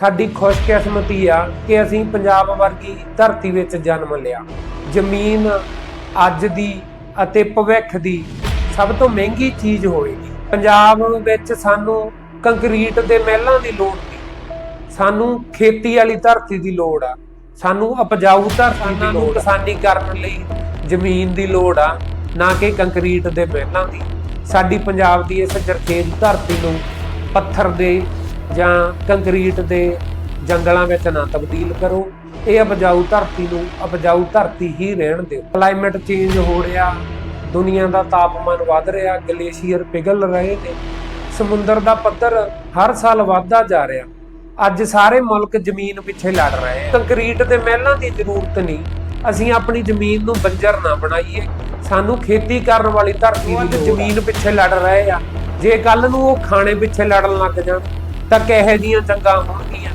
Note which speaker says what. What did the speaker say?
Speaker 1: ਸਾਡੀ ਖੁਸ਼ਕਿਸਮਤੀ ਆ ਕਿ ਅਸੀਂ ਪੰਜਾਬ ਵਰਗੀ ਧਰਤੀ ਵਿੱਚ ਜਨਮ ਲਿਆ। ਜ਼ਮੀਨ ਅੱਜ ਦੀ ਅਤੇ ਭਵਿੱਖ ਦੀ ਸਭ ਤੋਂ ਮਹਿੰਗੀ ਚੀਜ਼ ਹੋਵੇਗੀ। ਪੰਜਾਬ ਵਿੱਚ ਸਾਨੂੰ ਕੰਕਰੀਟ ਦੇ ਮਹਿਲਾਂ ਦੀ ਲੋੜ ਨਹੀਂ। ਸਾਨੂੰ ਖੇਤੀ ਵਾਲੀ ਧਰਤੀ ਦੀ ਲੋੜ ਆ। ਸਾਨੂੰ ਉਪਜਾਊ ਧਰਤੀ ਦੀ ਲੋੜ ਕਿਸਾਨੀ ਕਰਨ ਲਈ ਜ਼ਮੀਨ ਦੀ ਲੋੜ ਆ, ਨਾ ਕਿ ਕੰਕਰੀਟ ਦੇ ਮਹਿਲਾਂ ਦੀ। ਸਾਡੀ ਪੰਜਾਬ ਦੀ ਇਸ ਜਰਖੇਜ਼ ਧਰਤੀ ਨੂੰ ਪੱਥਰ ਦੇ ਜਾਂ ਕੰਕਰੀਟ ਦੇ ਜੰਗਲਾਂ ਵਿੱਚ ਨਾ ਤਬਦੀਲ ਕਰੋ। ਇਹ ਉਪਜਾਊ ਧਰਤੀ ਨੂੰ ਉਪਜਾਊ ਧਰਤੀ ਹੀ ਰਹਿਣ ਦਿਓ। ਕਲਾਈਮੇਟ ਚੇਂਜ ਹੋ ਰਿਹਾ। ਦੁਨੀਆ ਦਾ ਤਾਪਮਾਨ ਵਧ ਰਿਹਾ। ਗਲੇਸ਼ੀਅਰ ਪਿਘਲ ਰਹੇ ਨੇ। ਸਮੁੰਦਰ ਦਾ ਪੱਧਰ ਹਰ ਸਾਲ ਵਧਦਾ ਜਾ ਰਿਹਾ। ਅੱਜ ਸਾਰੇ ਮੁਲਕ ਜ਼ਮੀਨ ਪਿੱਛੇ ਲੜ ਰਹੇ ਆ ਕੰਕਰੀਟ ਦੇ ਮਹਿਲਾਂ ਦੀ ਜ਼ਰੂਰਤ ਨਹੀਂ। ਅਸੀਂ ਆਪਣੀ ਜ਼ਮੀਨ ਨੂੰ ਬੰਜਰ ਨਾ ਬਣਾਈਏ। ਸਾਨੂੰ ਖੇਤੀ ਕਰਨ ਵਾਲੀ ਧਰਤੀ ਦੀ ਜ਼ਮੀਨ ਪਿੱਛੇ ਲੜ ਰਹੇ ਆ। ਜੇ ਕੱਲ ਨੂੰ ਉਹ ਖਾਣੇ ਪਿੱਛੇ ਲੜਨ ਲੱਗ ਜਾਣ ਤਾਂ ਕਿਹੋ ਜੀਆਂ ਚੰਗਾ ਹੋਣਗੀਆਂ?